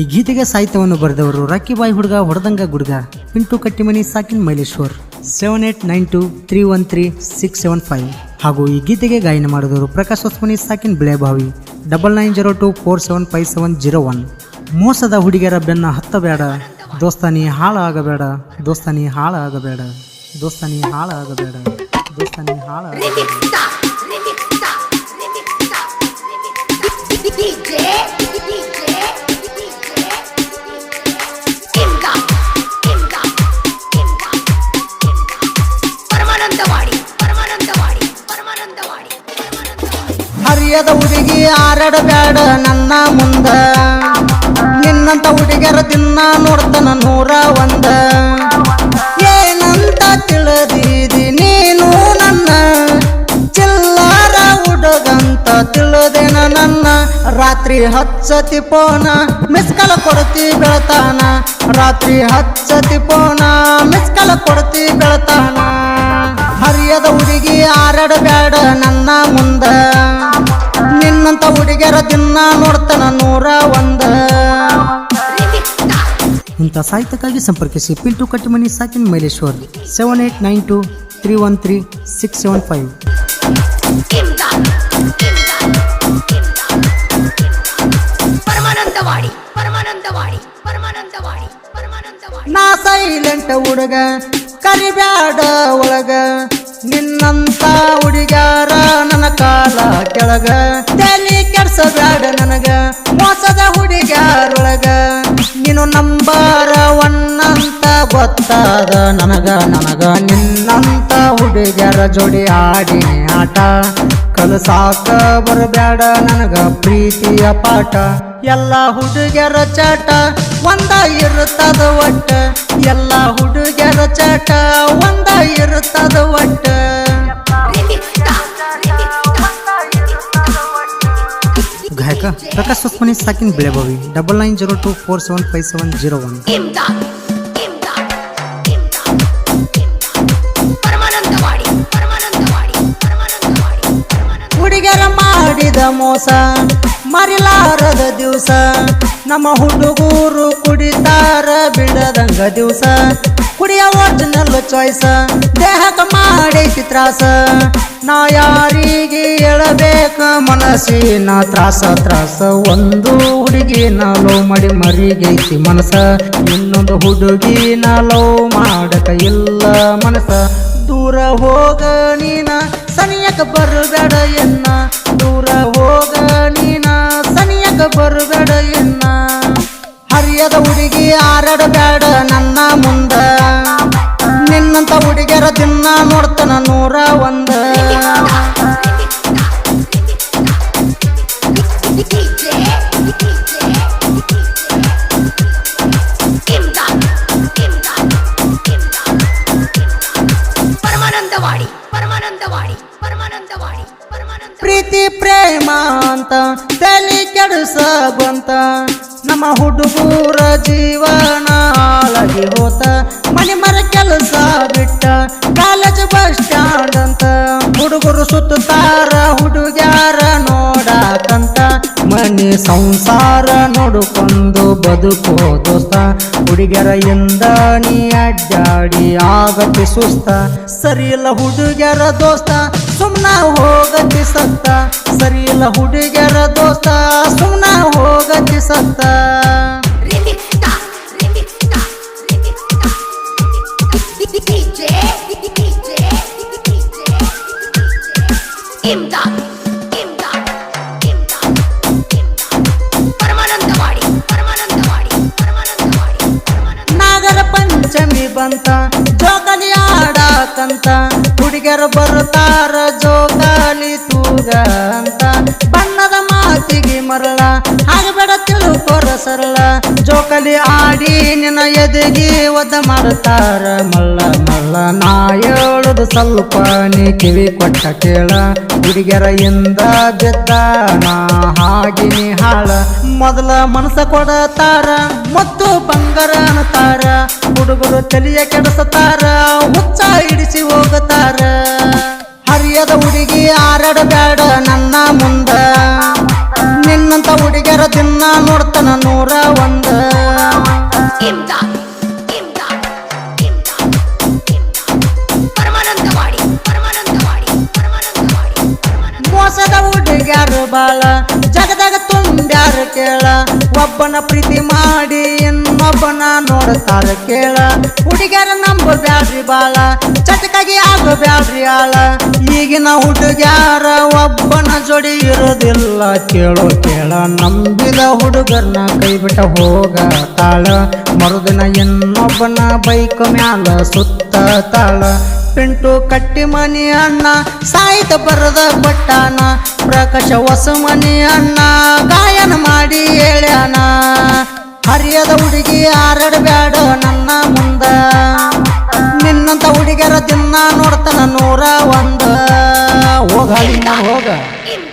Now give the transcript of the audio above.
ಈ ಗೀತೆಗೆ ಸಾಹಿತ್ಯವನ್ನು ಬರೆದವರು ರಾಕಿಬಾಯಿ ಹುಡುಗ ಹೊಡೆದಂಗ ಗುಡ್ಗ. Pintu Kattimani, ಸಾಕಿನ್ Maileshwar. Seven eight nine two three one three six seven five ಹಾಗೂ ಈ ಗೀತೆಗೆ ಗಾಯನ ಮಾಡಿದವರು Prakash Hosmani, ಸಾಕಿನ್ Bilebavi double nine zero two four seven five seven zero one ಮೋಸದ ಹುಡುಗಿಯರ ಬೆನ್ನ ಹತ್ತಬೇಡ. ದೋಸ್ತಾನಿ ಹಾಳಾಗಬೇಡ. ದೋಸ್ತಾನಿ ಹಾಳಾಗಬೇಡ. ದೋಸ್ತಾನಿ ಹಾಳಾಗಬೇಡ. ದೋಸ್ತಾನಿ ಹಾಳ ಹರಿಯದ ಹುಡುಗಿ ಆರಾಡಬೇಡ ನನ್ನ ಮುಂದ. ನಿನ್ನಂತ ಹುಡುಗಿಯರ ದಿನ ನೋಡ್ತಾನ ನೂರ ಒಂದ. ಏನಂತ ತಿಳಿದಿದಿ ನೀನು ನನ್ನ? ಚಿಲ್ಲಾರ ಹುಡುಗಂತ ತಿಳಿದೇನ ನನ್ನ? ರಾತ್ರಿ ಹಚ್ಚತಿ ಪೋನ, ಮಿಸ್ಕಲ ಕೊಡ್ತಿ ಬೆಳತಾನ? ರಾತ್ರಿ ಹಚ್ಚತಿ ಪೋನ, ಮಿಸ್ಕಲ ಕೊಡ್ತಿ ಬೆಳತಾನ? ಹರಿಯದ ಹುಡುಗಿ ಆರಾಡಬೇಡ ನನ್ನ ಮುಂದ. ನಿನ್ನಂತ ಹುಡುಗಿಯರ ದಿನ ನೋಡ್ತಾನ ನೂರ ಒಂದ. ಇಂಥ ಸಾಹಿತ್ಯಕ್ಕಾಗಿ ಸಂಪರ್ಕಿಸಿ Pintu Kattimani ಸಾಕಿನ್ Maileshwar seven eight nine two three one three six seven five ನಾ ಸೈಲೆಂಟ್ ಹುಡುಗ ಕರಿಬ್ಯಾಡ ಒಳಗ. ನಿನ್ನಂತ ಹುಡುಗ್ಯಾರ ನನ್ನ ಕಾಲ ಕೆಳಗ. ಗೊತ್ತಾದ ನನಗ ನನಗ ನಿನ್ನಂತ ಹುಡುಗರ ಜೋಡಿ ಆಡಿ ಆಟ. ಕಲಸಾಕ ಬರಬ್ಯಾಡ ನನಗ ಪ್ರೀತಿಯ ಪಾಠ. ಎಲ್ಲ ಹುಡುಗರ ಚಾಟ ಒಂದ ಇರುತ್ತದ ಒಟ್ಟ. ಎಲ್ಲ ಹುಡುಗರ ಚಾಟ ಒಂದ ಇರುತ್ತದ ಒಟ್ಟ. ಗಾಯಕ, Prakash Hosmani ಸಾಕಿನ್ Belebavi. Double nine zero two four seven five seven zero one. ಹುಡುಗರ ಮಾಡಿದ ಮೋಸ ಮರಿಲಾರದ ದಿವಸ. ನಮ್ಮ ಹುಡುಗೂರು ಕುಡಿತಾರ ಬಿಡದಂಗ ದಿವಸ. ಕುಡಿಯ ಒರಿಜಿನಲ್ ಚಾಯ್ಸ ದೇಹಕ್ಕೆ ಮಾಡೈತಿ ತ್ರಾಸ. ನಾ ಯಾರಿಗೆ ಹೇಳಬೇಕ ಮನಸ್ಸಿನ ತ್ರಾಸ ತ್ರಾಸ. ಒಂದು ಹುಡುಗಿನ ಲವ್ ಮಾಡಿ ಮರಿಗೈತಿ ಮನಸ. ಇನ್ನೊಂದು ಹುಡುಗಿನ ಲವ್ ಮಾಡಕ ಇಲ್ಲ ಮನಸ. ದೂರ ಹೋಗ ನೀನ ಸನಿಯಕ ಬರಬೇಡ ಎನ್ನ. ದೂರ ಹೋಗ ನೀನ ಸನಿಯಕ ಬರಬೇಡ ಎನ್ನ. ಹರಿಯದ ಹುಡುಗಿ ಪ್ರೀತಿ, ಪ್ರೇಮ ಅಂತ ತಲೆ ಬಂತ. ನಮ್ಮ ಹುಡುಗರ ಜೀವನ ಹಾಳಾಗಿ ಹೋತ. ಮನೆ ಮರ ಕೆಲಸ ಬಿಟ್ಟ. ಕಾಲೇಜ್ ಬಸ್ ಸ್ಟ್ಯಾಂಡ್ ಅಂತ. ಹುಡುಗರು ಸುತ್ತಾರ ಹುಡುಗ್ಯಾರ ನೋಡಕಂತ. ಮನೆ ಸಂಸಾರ ನೋಡಿಕೊಂಡು ಬದುಕೋ ದೋಸ್ತ. ಹುಡುಗರ ಎಂದ ನೀ ಅಡ್ಡಾಡಿ ಆಗತ್ತೆ ಸುಸ್ತ. ಸರಿ ಇಲ್ಲ ಹುಡುಗರ ದೋಸ್ತ. ಸುಮ್ನ ಹೋಗತಿ ಸತ್ತ ಸರಿ ಇಲ್ಲ ಹುಡುಗರ ದೋಸ್ತ ಸುಮ್ನ ಹೋಗತಿ ಸತ್ತ ನಾಗರ ಪಂಚಮಿ ಬಂತ. ಆಡಾಕಂತ ಹುಡುಗರು ಬರ್ತಾರ ಜೋಗಾಲಿ ತೂಗ ಅಂತ. ಬಣ್ಣದ ಮಾತಿಗೆ ಮರಳ ಆಗಬೇಡ ತಿಳ್ಕೊರ ಸರಳ. ಜೋಕಾಲಿ ಆಡಿ ನಿನ್ನ ಎದೆಗೆ ಒದ್ದ ಮಾಡ್ತಾರ. ಮಲ್ಲ ಮಲ್ಲ, ನಾ ಹೇಳುದು ಸ್ವಲ್ಪ ನೀ ಕಿವಿ ಕೊಟ್ಟ ಕೇಳ. ಹುಡುಗಿಯರ ಇಂದ ಬಿದ್ದ, ನಾ ಹಾಗಿನಿ ಹಾಳ. ಮೊದಲ ಮನಸ ಕೊಡತಾರ, ಮತ್ತು ಬಂಗಾರ ಅನ್ನತಾರ. ಹುಡುಗರು ತಲೆಯ ಕೆಡಿಸತಾರ, ಹುಚ್ಚ ಹಿಡಿಸಿ ಹೋಗತಾರ. ಹರಿಯದ ಹುಡುಗಿ ಆರಾಡಬೇಡ ನನ್ನ ಮುಂದ. ನಿನ್ನಂತ ಹುಡುಗರ ತಿನ್ನ ನೋಡ್ತಾನ ನೂರ ಬಾಳ. ಜಗದಾಗ ತುಂಬ್ಯಾರ ಕೇಳ. ಒಬ್ಬನ ಪ್ರೀತಿ ಮಾಡಿ, ಇನ್ನೊಬ್ಬನ ನೋಡ್ತಾರ ಕೇಳ. ಹುಡುಗ್ಯಾರ ನಂಬ ಬ್ಯಾಡ್ರಿ ಬಾಳ, ಚಟಕಾಗಿ ಆಗೋ ಬ್ಯಾಡ್ರಿ ಆಳ. ಈಗಿನ ಹುಡುಗ್ಯಾರ ಒಬ್ಬನ ಜೋಡಿ ಇರೋದಿಲ್ಲ ಕೇಳೋ ಕೇಳ. ನಂಬಿದ ಹುಡುಗರ್ನ ಕೈ ಬಿಟ್ಟ ಹೋಗ ತಾಳ ಮರುದಿನ ಇನ್ನೊಬ್ಬನ ಬೈಕ್ ಮ್ಯಾಲ ಸುತ್ತ ತಾಳ ಪಿಂಟು ಕಟ್ಟಿ ಮನಿ ಅಣ್ಣ ಸಾಯಿತ ಬರದ ಬಟ್ಟಾನ, ಪ್ರಕಾಶ ಹೊಸ ಮನಿ ಅಣ್ಣ, ಗಾಯನ ಮಾಡಿ ಹೇಳ್ಯಾನ. ಹರಿಯದ ಹುಡುಗಿ ಆರಡ ಬ್ಯಾಡ ನನ್ನ ಮುಂದ. ನಿನ್ನಂತ ಹುಡುಗರ ದಿನ ನೋಡ್ತಾನ ನೂರ ಒಂದ. ಹೋಗ ಹೋಗ.